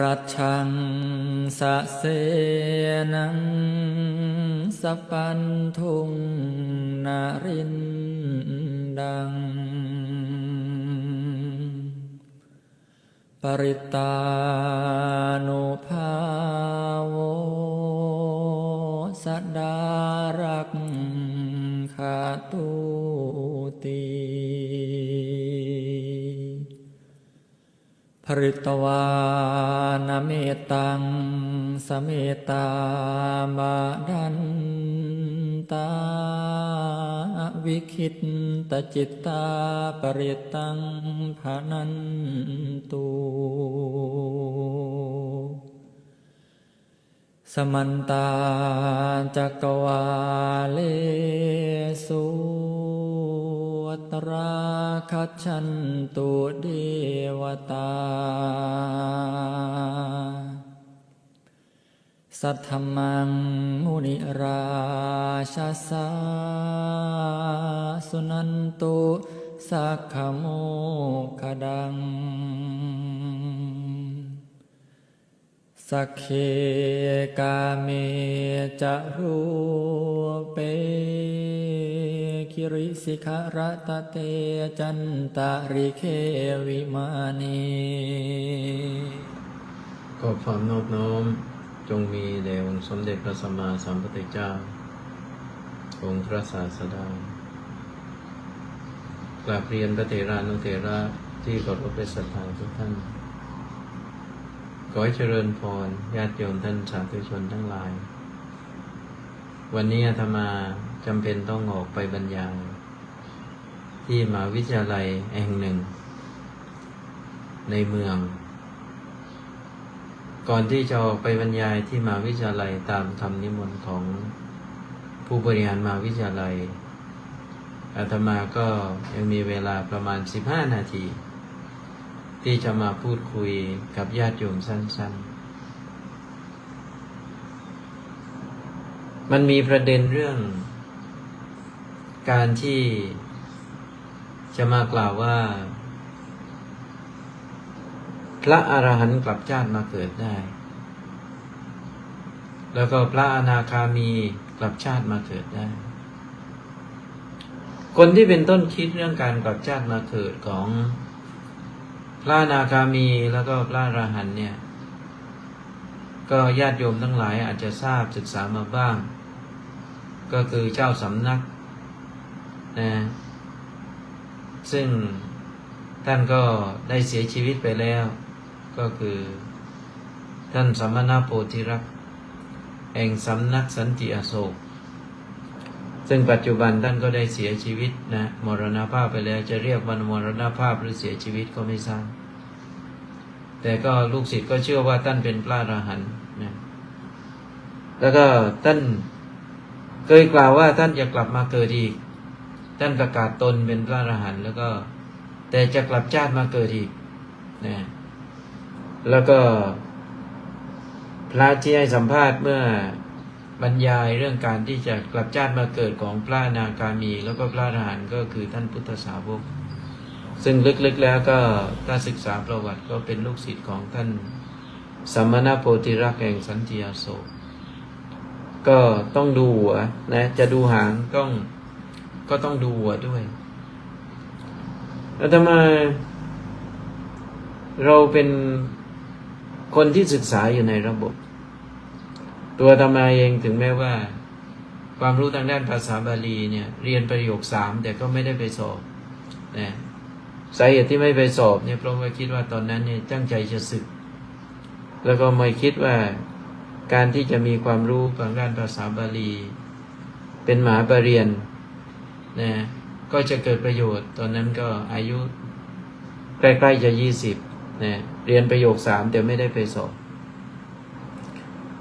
รัชชังสะเสนังสปปันทุงนารินดัง ปริตานุภาโวสดารักขาตุตี ริตวานเมตัง สเมตตาบาดันตาวิคิตตจิตตาปริตังภานันตุสมันตาจักวาเลสุ ราคัจฉันตุเดวตา สัทธมังมุนิราชาสาสุนันตุสักขโมคดัง สักเคกาเมจะรูเป คิริสิขรตเตจันตาริเควิมานีก็ความนอบน้อมจงมีแด่องค์สมเด็จพระสัมมาสัมพุทธเจ้า องค์พระศาสดากราบเรียนพระเถรานุเถระที่เคารพเป็นศรัทธาทุกท่าน ขอให้เจริญพรญาติโยมท่านสาธุชนทั้งหลาย วันนี้อาตมา จำเป็นต้องออกไปบรรยายที่มหาวิทยาลัยแห่งหนึ่ง ในเมือง ก่อนที่จะออกไปบรรยายที่มหาวิทยาลัยตามคำนิมนต์ของผู้บริหารมหาวิทยาลัยอาตมาก็ยังมีเวลาประมาณ 15 นาที ที่จะมาพูดคุยกับญาติโยมสั้น ๆ มันมีประเด็นเรื่อง การที่จะมากล่าวว่า พระอรหันต์กลับชาติมาเกิดได้ แล้วก็พระอนาคามีกลับชาติมาเกิดได้ คนที่เป็นต้นคิดเรื่องการกลับชาติมาเกิดของพระอนาคามีแล้วก็พระอรหันต์เนี่ย ก็ญาติโยมทั้งหลายอาจจะทราบศึกษามาบ้าง ก็คือเจ้าสำนัก นะซึ่งท่านก็ได้เสียชีวิตไปแล้ว ก็คือท่านสัมมนาโพธิรักแห่งสำนักสันติอโศก ซึ่งปัจจุบันท่านก็ได้เสียชีวิตนะมรณภาพไปแล้วจะเรียกวันมรณภาพหรือเสียชีวิตก็ไม่ทราบแต่ก็ลูกศิษย์ก็เชื่อว่าท่านเป็นพระอรหันต์นะแล้วก็ท่านเคยกล่าวว่าท่านจะกลับมาเกิดอีก ท่านประกาศตนเป็นพระอรหันต์แล้วก็ แต่จะกลับชาติมาเกิดอีกนะแล้วก็พระที่ให้สัมภาษณ์เมื่อบรรยายเรื่องการที่จะกลับชาติมาเกิดของพระนาคามี แล้วก็พระอรหันต์ก็คือท่านพุทธสาวก ซึ่งลึกๆแล้วก็ถ้าศึกษาประวัติก็เป็นลูกศิษย์ของท่านสัมมาโพธิรักษ์แห่งสันติอโศกก็ต้องดูหัวนะจะดูหางต้อง ก็ต้องดูหัวด้วยแล้วทำไมเราเป็นคนที่ศึกษาอยู่ในระบบ ตัวธรรมาเองถึงแม้ว่า ความรู้ทางด้านภาษาบาลีเนี่ย เรียนประโยคสามแต่ก็ไม่ได้ไปสอบนะสาเหตุที่ไม่ไปสอบเนี่ยเพราะว่าคิดว่าตอนนั้นเนี่ยตั้งใจจะศึก แล้วก็ไม่คิดว่าการที่จะมีความรู้ทางด้านภาษาบาลี เป็นหมาปรริญญา นะก็จะเกิดประโยชน์ ตอนนั้นก็อายุ ใกล้ๆจะยี่สิบนะเรียนประโยคสามแต่ไม่ได้ไปสอบ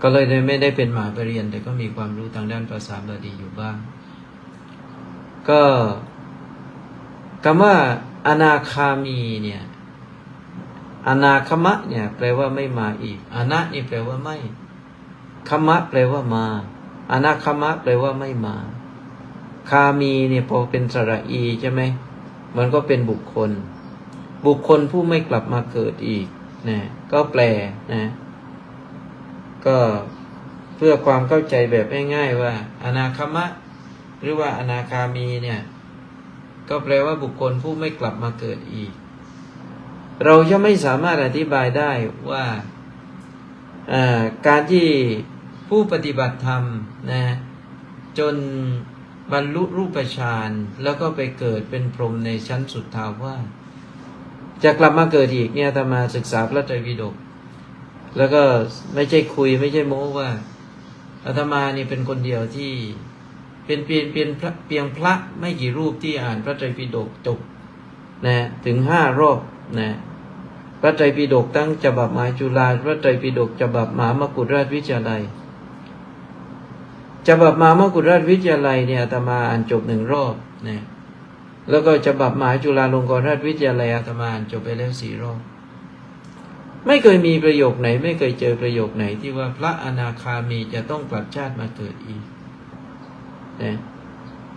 ก็เลยไม่ได้เป็นหมหาปรริญญาแต่ก็มีความรู้ทางด้านภาษาบาลีอยู่บ้าง ก็คำว่าอนาคามีเนี่ยอนาคมะเนี่ยแปลว่าไม่มาอีกอนะนี่แปลว่าไม่คมะแปลว่ามาอนาคมะแปลว่าไม่มา คามีเนี่ยพอเป็นสระอีใช่ไหมมันก็เป็นบุคคล บุคคลผู้ไม่กลับมาเกิดอีกนะก็แปลนะ ก็เพื่อความเข้าใจแบบง่ายๆว่า อนาคมะ หรือว่าอนาคามีเนี่ย ก็แปลว่าบุคคลผู้ไม่กลับมาเกิดอีก เราจะไม่สามารถอธิบายได้ว่าอ่าการที่ผู้ปฏิบัติธรรมนะจน บรรลุรูปฌานแล้วก็ไปเกิดเป็นพรหมในชั้นสุดทาวาสจะกลับมาเกิดอีกเนี่ยอาตมาศึกษาพระไตรปิฎกแล้วก็ไม่ใช่คุยไม่ใช่โม้ว่าอาตมานี่เป็นคนเดียวที่เป็นเพียงเพียงพระเพียงพระไม่กี่รูปที่อ่านพระไตรปิฎกจบนะถึงห้ารอบนะพระไตรปิฎกตั้งฉบับหมหาจุฬาพระไตรปิฎกฉบับมหามกุฎราชวิทยาลัย ฉบับมามกุฎราชวิทยาลัยเนี่ยอาตมาอ่านจบหนึ่งรอบนะแล้วก็ฉบับมหาจุฬาลงกรณราชวิทยาลัยอาตมาอ่านจบไปแล้วสี่รอบไม่เคยมีประโยคไหน ไม่เคยเจอประโยคไหนที่ว่าพระอนาคามีจะต้องกลับชาติมาเกิดอีกนะ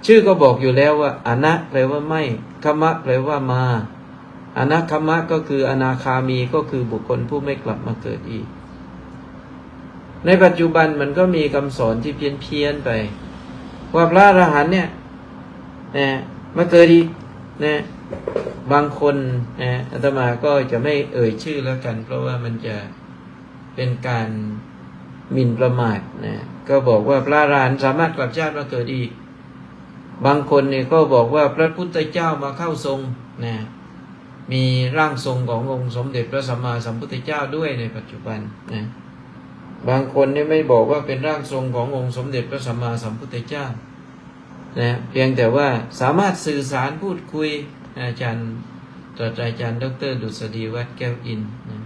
ชื่อก็บอกอยู่แล้วว่าอนะแปลว่าไม่คมะแปลว่ามาอนาคมะก็คืออนาคามีก็คือบุคคลผู้ไม่กลับมาเกิดอีก ในปัจจุบันมันก็มีคำสอนที่เพี้ยนเพียนไป ว่าพระอรหันเนี่ยนะมาเกิดอีกนะบางคนนะอาตมาก็จะไม่เอ่ยชื่อแล้วกัน เพราะว่ามันจะเป็นการหมิ่นประมาทนะก็บอกว่าพระอรหันต์สามารถกลับชาติมาเกิดอีกบางคนเนี่ยก็บอกว่าพระพุทธเจ้ามาเข้าทรงนะมีร่างทรงขององค์สมเด็จพระสัมมาสัมพุทธเจ้าด้วยในปัจจุบันนะ บางคนนี่ไม่บอกว่าเป็นร่างทรงขององค์สมเด็จพระสัมมาสัมพุทธเจ้านะเพียงแต่ว่าสามารถสื่อสารพูดคุยอาจารย์ตรัสอาจารย์ ดร ดุษฎีวัดแก้วอินนะ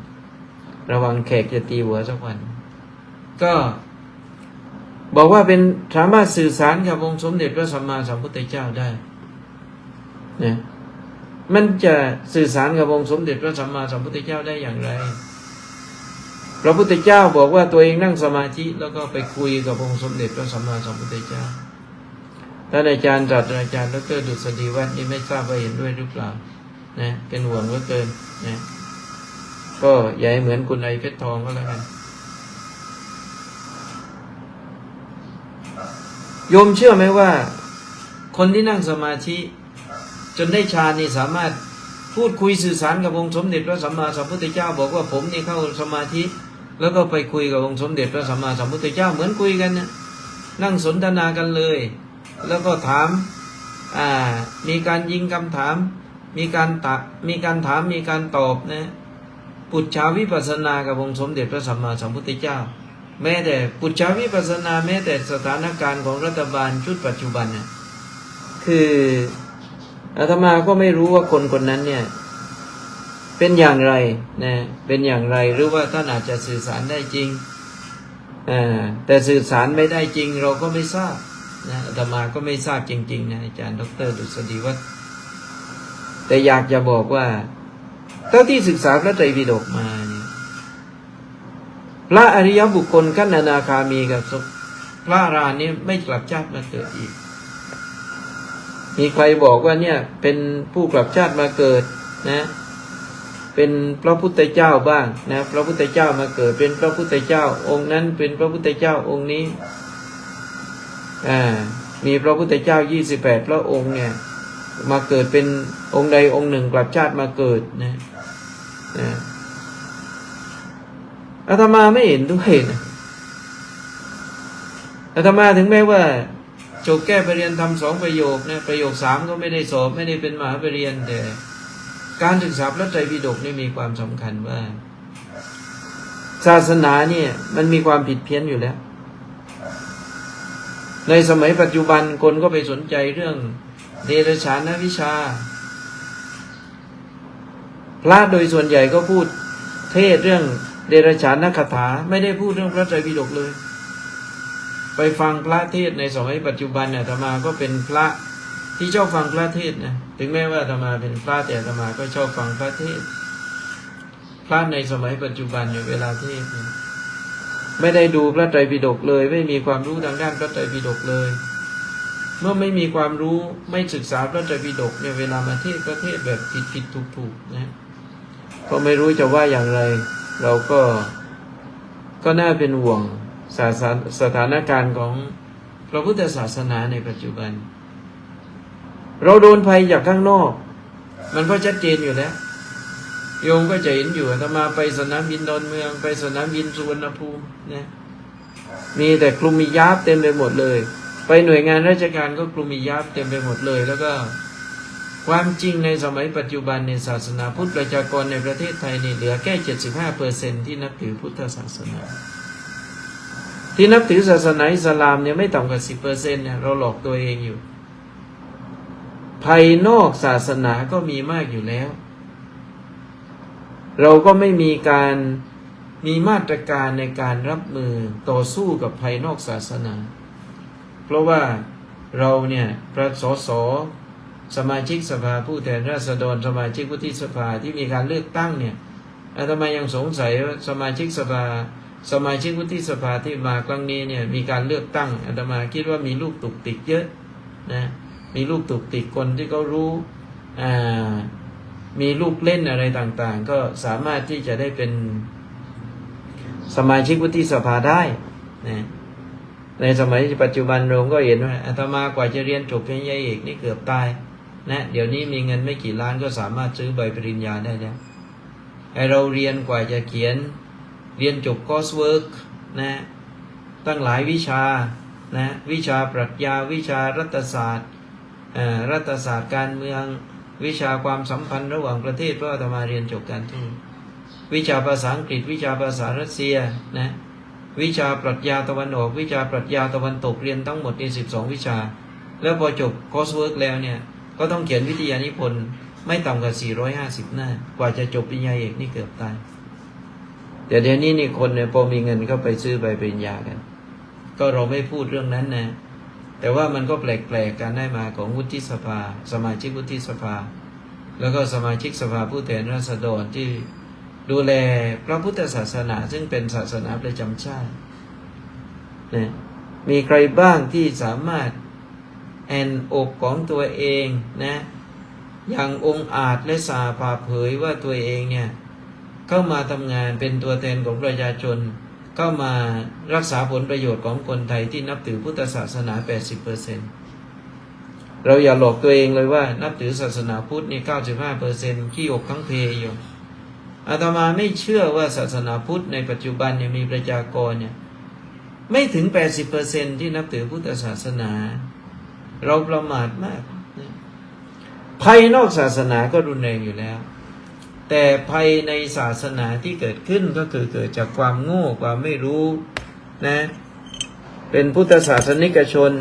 ระวังแขกจะตีหัวสักวัน ก็บอกว่าเป็นสามารถสื่อสารกับองค์สมเด็จพระสัมมาสัมพุทธเจ้าได้นะมันจะสื่อสารกับองค์สมเด็จพระสัมมาสัมพุทธเจ้าได้อย่างไร พระพุทธเจ้าบอกว่าตัวเองนั่งสมาธิแล้วก็ไปคุยกับองค์สมเด็จพระสัมมาสัมพุทธเจ้าท่านอาจารย์ตรัสอาจารย์ดรดุษฎีวัฒน์นี่ไม่ทราบว่าเห็นด้วยหรือเปล่านะเป็นห่วงเหลือเกินนะก็อย่าให้เหมือนคุณไอเพชรทองก็แล้วกันโยมเชื่อไหมว่า คนที่นั่งสมาธิ จนได้ฌานนี่สามารถพูดคุยสื่อสารกับองค์สมเด็จพระสัมมาสัมพุทธเจ้า บอกว่าผมนี่เข้าสมาธิ แล้วก็ไปคุยกับองค์สมเด็จพระสัมมาสัมพุทธเจ้าเหมือนคุยกันเนี่ยนั่งสนทนากันเลย แล้วก็ถามอ่ามีการยิงคำถาม มีการตะมีการถามมีการตอบนะปุจฉาวิปัสสนากับองค์สมเด็จพระสัมมาสัมพุทธเจ้า แม้แต่ปุจฉาวิปัสสนาแม้แต่สถานการณ์ของรัฐบาลชุดปัจจุบันเนี่ยคืออาตมาก็ไม่รู้ว่าคนคนนั้นเนี่ย เป็นอย่างไรนะเป็นอย่างไรหรือว่าท่านอาจจะสื่อสารได้จริงอ่าแต่สื่อสารไม่ได้จริงเราก็ไม่ทราบนะอาตมาก็ไม่ทราบจริงๆนะอาจารย์ดรดุษฎีวัฒน์แต่อยากจะบอกว่าเท่าที่ศึกษาพระไตรปิฎกมาเนี่ยพระอริยบุคคลขั้นอนาคามีกับพระราหันต์นี้ไม่กลับชาติมาเกิดอีก มีใครบอกว่าเนี่ยเป็นผู้กลับชาติมาเกิดนะ เป็นพระพุทธเจ้าบ้างนะพระพุทธเจ้ามาเกิดเป็นพระพุทธเจ้า องค์นั้นเป็นพระพุทธเจ้าองค์นี้อ่ามีพระพุทธเจ้ายี่สิบแปดพระองค์เนี่ยมาเกิดเป็นองค์ใดองค์หนึ่งกลับชาติมาเกิดนะนะอาตมาไม่เห็นด้วยนะอาตมาถึงแม้ว่าจบแก้ปรริญญาทำสองประโยคนะประโยคสามก็ไม่ได้สอบไม่ได้เป็นมหาปรริญญาแต่ การศึกษาพระไตรปิฎกนี่มีความสำคัญว่า ศาสนาเนี่ยมันมีความผิดเพี้ยนอยู่แล้ว ในสมัยปัจจุบันคนก็ไปสนใจเรื่องเดรัจฉานวิชา พระโดยส่วนใหญ่ก็พูดเทศเรื่องเดรัจฉานคาถาไม่ได้พูดเรื่องพระไตรปิฎกเลย ไปฟังพระเทศในสมัยปัจจุบันเนี่ยอาตมาก็เป็นพระที่ชอบฟังพระเทศนะ ถึงแม้ว่าอาตมาเป็นพระแต่อาตมาก็ชอบฟังพระเทศพระในสมัยปัจจุบันเนี่เวลาเทศเนี่ยไม่ได้ดูพระไตรปิฎกเลย ไม่มีความรู้ทางด้านพระไตรปิฎกเลย เมื่อไม่มีความรู้ไม่ศึกษาพระไตรปิฎกเนี่ยเวลามาเทศก็เทศแบบผิดผิดถูกถูกนะก็ไม่รู้จะว่าอย่างไร เราก็ก็น่าเป็นห่วงสาสนสถานการณ์ของพระพุทธศาสนาในปัจจุบัน เราโดนภัยจากข้างนอก มันก็ชัดเจนอยู่แล้วโยมก็จะเห็นอยู่ถ้ามาไปสนามบินดอนเมืองไปสนามบินสุวรรณภูมินี่มีแต่กลุ่มมียาบเต็มไปหมดเลย ไปหน่วยงานราชการก็กลุ่มมียาบเต็มไปหมดเลย แล้วก็ความจริงในสมัยปัจจุบันในศาสนาพุทธประชากรในประเทศไทยนี่เหลือแค่75เปอร์เซ็นที่นับถือพุทธศาสนา ที่นับถือศาสนาอิสลามเนี่ยไม่ต่ำกว่า10เปอร์เซ็นเนี่ยเราหลอกตัวเองอยู่ ภายนอกศาสนาก็มีมากอยู่แล้ว เราก็ไม่มีการมีมาตรการในการรับมือต่อสู้กับภายนอกศาสนา เพราะว่าเราเนี่ยพระสสสมาชิกสภาผู้แทนราษฎรสมาชิกวุฒิสภาที่มีการเลือกตั้งเนี่ยอาตมยังสงสัยว่าสมาชิกสภา สมาชิกวุฒิสภาที่มาครั้งนี้เนี่ยมีการเลือกตั้งอาตมาคิดว่ามีลูกตุกติกเยอะนะ มีลูกตุกติกคนที่เขารู้มีลูกเล่นอะไรต่างๆ ก็สามารถที่จะได้เป็นสมาชิกวุฒิสภาได้นะในสมัยปัจจุบันเราก็เห็นว่าอาตมากว่าจะเรียนจบปริญญาเอกนี่เกือบตายนะเดี๋ยวนี้มีเงินไม่กี่ล้านก็สามารถซื้อใบปริญญาได้แล้วไอเราเรียนกว่าจะเขียนเรียนจบคอร์สเวิร์กนะตั้งหลายวิชานะวิชาปรัชญาวิชารัฐศาสตร์ รัฐศาสตร์การเมืองวิชาความสัมพันธ์ระหว่างประเทศเพราะอาตมาเรียนจบการทูตวิชาภาษาอังกฤษ วิชาภาษารัสเซียนะวิชาปรัชญาตะวันออก วิชาปรัชญาตะวันตกเรียนทั้งหมดในสิบสองวิชา แล้วพอจบคอร์สเวิร์กแล้วเนี่ยก็ต้องเขียนวิทยานิพนธ์ไม่ต่ำกว่า 450 หน้า กว่าจะจบปริญญาเอกนี่เกือบตาย แต่เดี๋ยวนี้นี่คนเนี่ยพอมีเงินเข้าไปซื้อใบปริญญากัน ก็เราไม่พูดเรื่องนั้นนะ แต่ว่ามันก็แปลกๆการได้มาของวุฒิสภา สมาชิกวุฒิสภา แล้วก็สมาชิกสภาผู้แทนราษฎรที่ดูแลพระพุทธศาสนาซึ่งเป็นศาสนาประจำชาตินะมีใครบ้างที่สามารถแอนอกของตัวเองนะอย่างองค์อาจและสาภาเผยว่าตัวเองเนี่ยเข้ามาทำงานเป็นตัวแทนของประชาชน เข้ามารักษาผลประโยชน์ของคนไทยที่นับถือพุทธศาสนา 80%เราอย่าหลอกตัวเองเลยว่า นับถือศาสนาพุทธนี่95%ขี้อกทั้งเพยอยู่อาตมาไม่เชื่อว่าศาสนาพุทธในปัจจุบันเนี่ยมีประชากรเนี่ยไม่ถึง 80%ที่นับถือพุทธศาสนา เราประมาทมากภายนอกศาสนาก็รุนแรงอยู่แล้ว แต่ภายในศาสนาที่เกิดขึ้นก็คือเกิดจากความโง่ความไม่รู้นะเป็นพุทธศาสนิกชน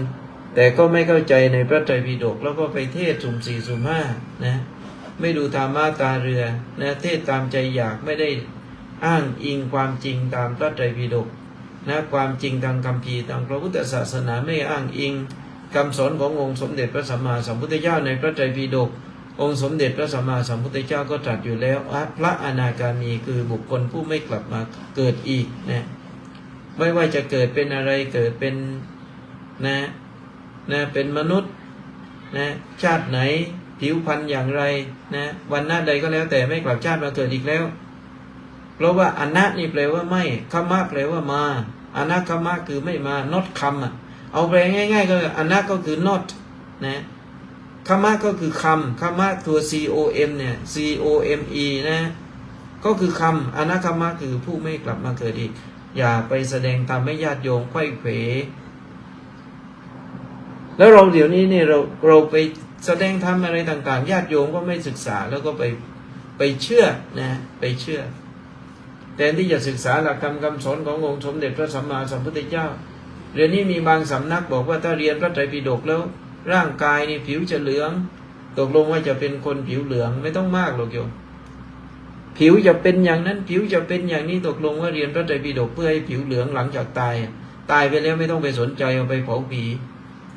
แต่ก็ไม่เข้าใจในพระไตรปิฎกแล้วก็ไปเทศสุ่มสี่สุ่มห้านะไม่ดูตามมาตาเรือนะเทศตามใจอยากไม่ได้อ้างอิงความจริงตามพระไตรปิฎกนะความจริงทางคำพีทางพระพุทธศาสนาไม่อ้างอิงคำสอนขององค์สมเด็จพระสัมมาสัมพุทธเจ้าในพระไตรปิฎก องค์สมเด็จพระสัมมาสัมพุทธเจ้าก็ตรัสอยู่แล้วว่าพระอนาคามีคือบุคคลผู้ไม่กลับมาเกิดอีกนะไม่ว่าจะเกิดเป็นอะไรเกิดเป็นนะนะเป็นมนุษย์นะชาติไหนผิวพรรณอย่างไรนะวันหน้าใดก็แล้วแต่ไม่กลับชาติมาเกิดอีกแล้ว เพราะว่าอนัตนี่แปลว่าไม่คำมะแปลว่ามาอนัตคำมะคือไม่มา not คำอะเอาแปลง่าย ๆ ก็อนัตก็คือ not นะ คำมะก็คือคำคำมะตัว c o m เนี่ย c o m e นะ ก็คือคำอนัตคำมะคือผู้ไม่กลับมาเกิดอีก อย่าไปแสดงทำให้ญาติโยมไข้เขวแล้วเราเดี๋ยวนี้เนี่ยเราเราไปแสดงทำอะไรต่างๆญาติโยมก็ไม่ศึกษาแล้วก็ไปไปเชื่อนะไปเชื่อแทนที่จะศึกษาหลักธรรมคำสอนขององค์สมเด็จพระสัมมาสัมพุทธเจ้าเดี๋ยวนี้มีบางสำนักบอกว่าถ้าเรียนพระไตรปิฎกแล้ว ร่างกายนี่ผิวจะเหลือง ตกลงว่าจะเป็นคนผิวเหลืองไม่ต้องมากหรอกโยมผิวจะเป็นอย่างนั้นผิวจะเป็นอย่างนี้ตกลงว่าเรียนพระไตรปิฎกเพื่อให้ผิวเหลืองหลังจากตาย ตายไปแล้วไม่ต้องไปสนใจเอาไปเผาผี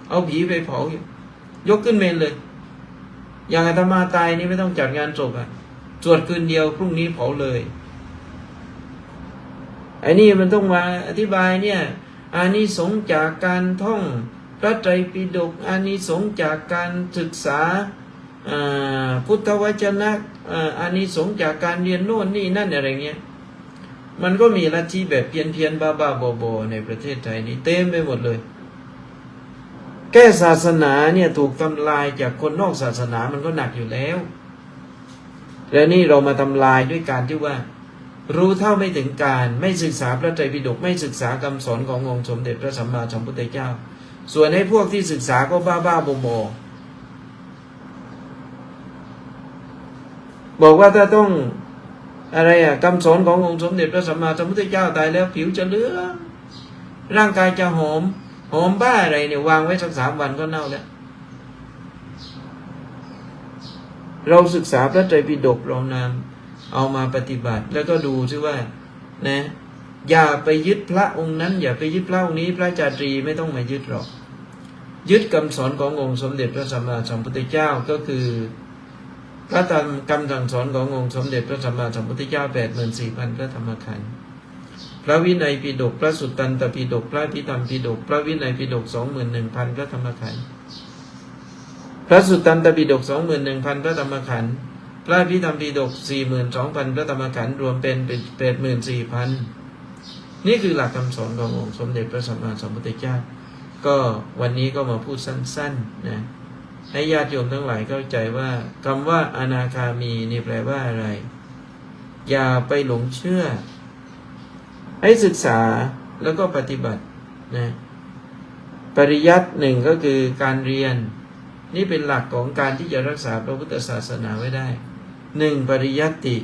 เอาผีไปเผา ยกขึ้นเมนเลย อย่างอาตมาตายนี่ไม่ต้องจัดงานศพอะสวดคืนเดียวพรุ่งนี้เผาเลยไอ้นี่มันต้องมาอธิบายเนี่ยอานิสงส์จากการท่อง พระไตรปิฎกอานิสงส์จากการศึกษาพุทธวจนะอานิสงส์จากการเรียนโน่นนี่นั่นอะไรเงี้ยมันก็มีลัทธิแบบเพี้ยนเพียนๆบ้าบ้าๆบอๆในประเทศไทยนี่เต็มไปหมดเลย แก้ศาสนาเนี่ยถูกทำลายจากคนนอกศาสนามันก็หนักอยู่แล้ว แล้วนี่เรามาทำลายด้วยการที่ว่า รู้เท่าไม่ถึงการไม่ศึกษาพระไตรปิฎกไม่ศึกษาคำสอนขององค์สมเด็จพระสัมมาสัมพุทธเจ้า ส่วนให้พวกที่ศึกษาก็บ้าบ้าๆบอบอกว่าถ้าต้องอะไรอะคำสอนขององค์สมเด็จพระสัมมาสัมพุทธเจ้าตายแล้วผิวจะเหลืองร่างกายจะหอม หอมบ้าอะไรเนี่ยวางไว้สักสามวันก็เน่าแล้ว เราศึกษาพระไตรปิฎกเรานำเอามาปฏิบัติ แล้วก็ดูซิว่า นะ อย่าไปยึดพระองค์นั้น อย่าไปยึดพระองค์นี้ พระจาตรีไม่ต้องมายึดหรอก ยึดคำสอนขององค์สมเด็จพระสัมมาสัมพุทธเจ้าก็คือพระธรรมคำสั่งสอนขององค์สมเด็จพระสัมมาสัมพุทธเจ้าแปดหมื่นสี่พันพระธรรมขันธ์พระวินัยปิฎกพระสุตตันตปิฎกพระพิธรรมปิฎกพระวินัยปิฎกสองหมื่นหนึ่งพันพระธรรมขันธ์พระสุตตันตปิฎกสองหมื่นหนึ่งพันพระธรรมขันธ์พระพิธรรมปิฎกสี่หมื่นสองพันพระธรรมขันธ์รวมเป็นเป็นแปดหมื่นสี่พัน นี่คือหลักคำสอนขององค์สมเด็จพระสัมมาสัมพุทธเจ้า ก็วันนี้ก็มาพูดสั้นๆนะให้ญาติโยมทั้งหลายเข้าใจว่าคำว่าอนาคามีนี่แปลว่าอะไร อย่าไปหลงเชื่อ ให้ศึกษาแล้วก็ปฏิบัตินะปริยัติหนึ่งก็คือการเรียน นี่เป็นหลักของการที่จะรักษาพระพุทธศาสนาไว้ได้หนึ่งปริยัติ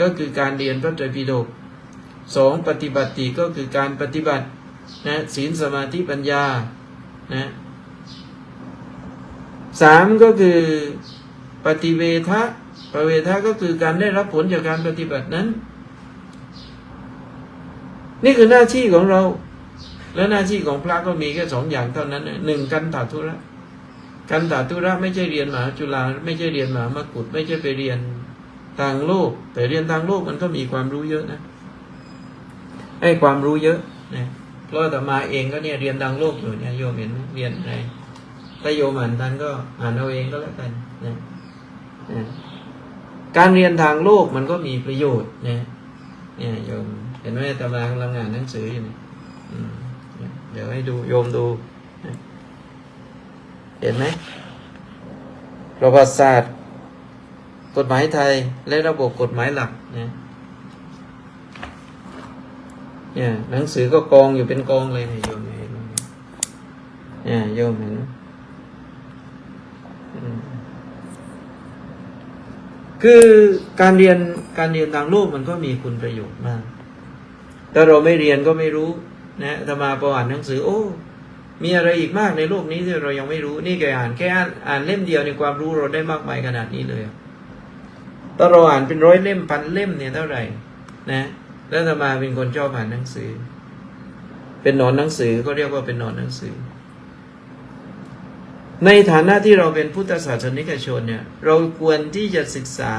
ก็คือการเรียนพระไตรปิฎก สองปฏิบัติก็คือการปฏิบัตินะศีลสมาธิปัญญานะสามก็คือปฏิเวทะปฏิเวทะก็คือการได้รับผลจากการปฏิบัตินั้น นี่คือหน้าที่ของเรา และหน้าที่ของพระก็มีแค่สองอย่างเท่านั้นหนึ่งกันตาธุระกันตาธุระไม่ใช่เรียนมหาจุฬาไม่ใช่เรียนมหามกุฏไม่ใช่ไปเรียนทางโลก แต่เรียนทางโลกมันก็มีความรู้เยอะนะ ให้ความรู้เยอะนะเพราะแต่มาเองก็เนี่ยเรียนทางโลกอยู่เนี่ยโยมเห็นไหมเรียนอะไรถ้าโยมอ่านทันก็อ่านเอาเองก็แล้วกันนะนะการเรียนทางโลกมันก็มีประโยชน์นะเนี่ยโยมเห็นไหมตำรากำลังอ่านหนังสืออยู่นี่อืมเนี่ยเดี๋ยวให้ดูโยมดูนะเห็นไหมประวัติศาสตร์ กฎหมายไทยและระบบกฎหมายหลักนะ เนี่ย หนังสือก็กองอยู่เป็นกองเลยเนี่ยโยมเห็นเนี่ยโยมเห็นอืมคือการเรียนการเรียนทางโลกมันก็มีคุณประโยชน์มากถ้าเราไม่เรียนก็ไม่รู้ นะถ้ามาประวัติหนังสือ โอ้ มีอะไรอีกมากในโลกนี้ที่เรายังไม่รู้ นี่แกอ่านแค่อ่านเล่มเดียวในความรู้เราได้มากมายขนาดนี้เลยถ้าเราอ่านเป็นร้อยเล่มพันเล่มเนี่ยเท่าไหร่ นะ แล้วถ้ามาเป็นคนชอบอ่านหนังสือ เป็นหนอนหนังสือก็เรียกว่าเป็นหนอนหนังสือ ในฐานะที่เราเป็นพุทธศาสนิกชนเนี่ยเราควรที่จะศึกษา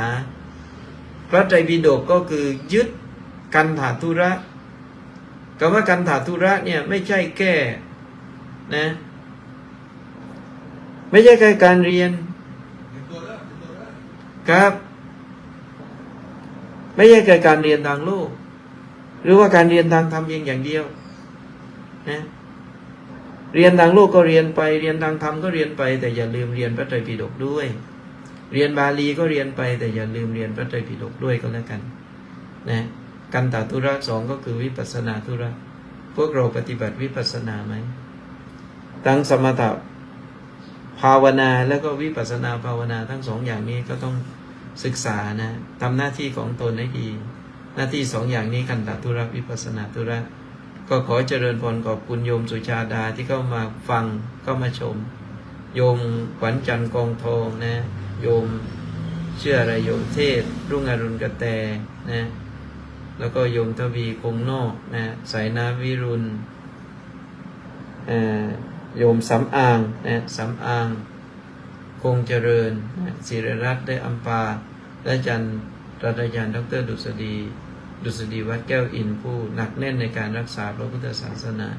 พระไตรปิฎกก็คือยึดกันถาธุระคำว่ากันถาธุระเนี่ยไม่ใช่แค่นะไม่ใช่แค่การเรียนครับ ไม่ใช่แค่การเรียนทางโลก หรือว่าการเรียนทางธรรมเพียงอย่างเดียวนะเรียนทางโลกก็เรียนไปเรียนทางธรรมก็เรียนไป แต่อย่าลืมเรียนพระไตรปิฎกด้วย เรียนบาลีก็เรียนไป แต่อย่าลืมเรียนพระไตรปิฎกด้วยก็แล้วกันนะกันตาธุระสองก็คือวิปัสนาธุระพวกเราปฏิบัติวิปัสนาไหมทั้งสมถะภาวนาแล้วก็วิปัสนาภาวนาทั้งสองอย่างนี้ก็ต้องศึกษานะทำหน้าที่ของตนให้ดี หน้าที่สองอย่างนี้กันตาธุระวิปัสนาธุระ ก็ขอเจริญพรขอบคุณโยมสุชาดาที่เข้ามาฟังเข้ามาชม โยมขวัญจันทร์กองทองนะโยมเชื่ออะไรโยมเทศ รุ่งอรุณกระแตนะแล้วก็โยมทวีคงนอกนะสายนาวิรุณโยมสำอางนะสำอาง คงเจริญนะศิริรัตน์ได้อัมปาและจัน ร์รัตยานดรดุษฎีดุษฎีวัดแก้วอินผู้หนักแน่นในการรักษาพระพุทธศาสนา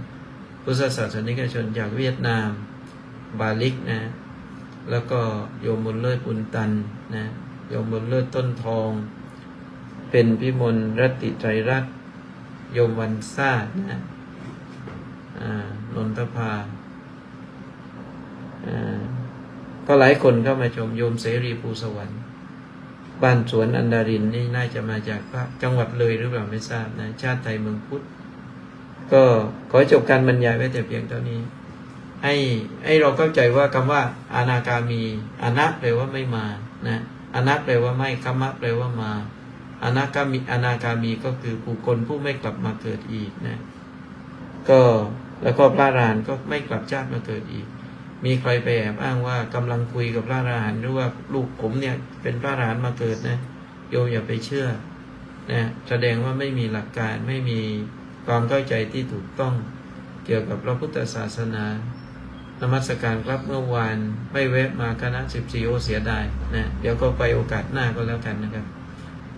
พุทธศาสนิกชนจากเวียดนาม บาลิกนะ แล้วก็โยมบุญเลิศบุญตันนะโยมบุญเลิศต้นทอง เป็นพิมลรัติไตรรัตโยมวันซาดนะนนทภาอ่าก็หลายคนเข้ามาชมโยมเสรีภูสวรรค์ บ้านสวนอันดารินนี่น่าจะมาจากภาคจังหวัดเลยหรือเปล่าไม่ทราบนะ ชาติไทยเมืองพุทธ ก็ขอจบการบรรยายไว้แต่เพียงเท่านี้ ให้ให้เราเข้าใจว่าคำว่าอนาคามีอนะแปลว่าไม่มานะอนะแปลว่าไม่คัมมะแปลว่ามาอนาคามีอนาคามีก็คือบุคคลผู้ไม่กลับมาเกิดอีกนะ ก็แล้วก็พระรหันก็ไม่กลับชาติมาเกิดอีก มีใครไปแอบอ้างว่ากำลังคุยกับพระอรหันต์หรือว่าลูกผมเนี่ยเป็นพระอรหันต์มาเกิดนะโยมอย่าไปเชื่อนะแสดงว่าไม่มีหลักการไม่มีความเข้าใจที่ถูกต้องเกี่ยวกับพระพุทธศาสนานมัสการครับเมื่อวานไม่แวะมาคณะสิบสี่โอเสียดายนะเดี๋ยวก็ไปโอกาสหน้าก็แล้วกันนะครับ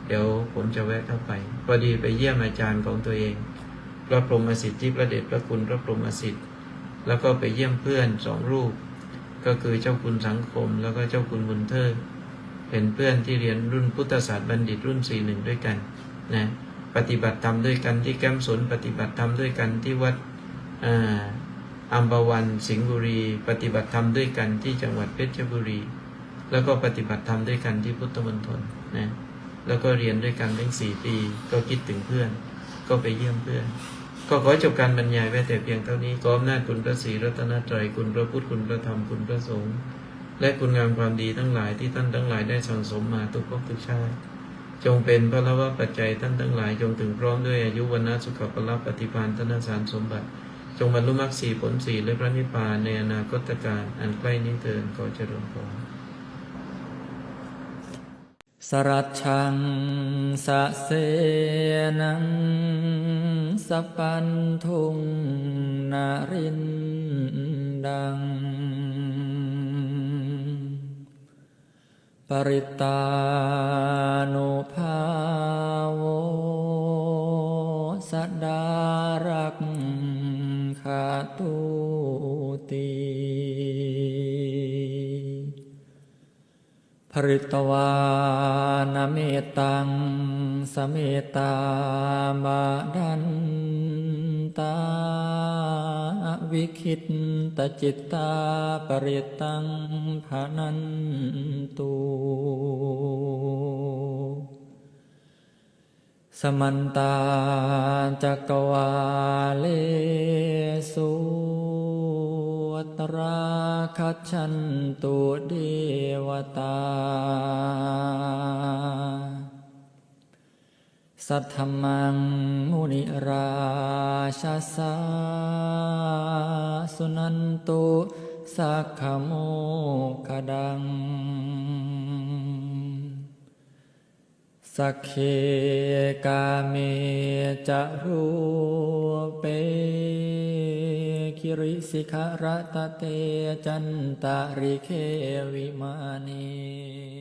เดี๋ยวผมจะแวะเข้าไปพอดีไปเยี่ยมอาจารย์ของตัวเอง พระพรหมสิทธิพระเดชพระคุณพระพรหมสิทธิ์ แล้วก็ไปเยี่ยมเพื่อนสองรูป ก็คือเจ้าคุณสังคม แล้วก็เจ้าคุณบุญเทิดเป็นเพื่อนที่เรียนรุ่นพุทธศาสตร์บัณฑิตรุ่นสี่หนึ่งด้วยกันนะปฏิบัติธรรมด้วยกันที่แก้มสนปฏิบัติธรรมด้วยกันที่วัดอัมบวันสิงห์บุรี ปฏิบัติธรรมด้วยกันที่จังหวัดเพชรบุรี แล้วก็ปฏิบัติธรรมด้วยกันที่พุทธมณฑลนะแล้วก็เรียนด้วยกันทั้งสี่ปีก็คิดถึงเพื่อน ก็ไปเยี่ยมเพื่อน ก็ขอจบการบรรยายไว้แต่เพียงเท่านี้ขออำนาจคุณพระศรีรัตนตรัยคุณพระพุทธคุณพระธรรมคุณพระสงฆ์และคุณงามความดีทั้งหลายที่ท่านทั้งหลายได้สั่งสมมาทุกภพทุกชาติ จงเป็นพระละวะปัจจัยท่านทั้งหลาย จงถึงพร้อมด้วยอายุวันนะสุขภละปฏิภาณธนสารสมบัติ จงบรรลุมรรคสีผลสีและพระนิพพานในอนาคตการอันใกล้นี้เถิดขอเจริญพร สรัชังสะเสนังสปปันทุงนารินดัง ปริตานุภาโวสดารัก ภริตวานเมตังสเมตามาดันตาวิคิตตจิตตาปริตังภานันตุสมันตาจักวาเลสุ ราคัจฉันตุเดวตา สัทธมังมุนิราชาสาสุนันตุสักขโมคดัง สักเคกาเมจะรูเปคิริสิขารตเตจันตาริเควิมานี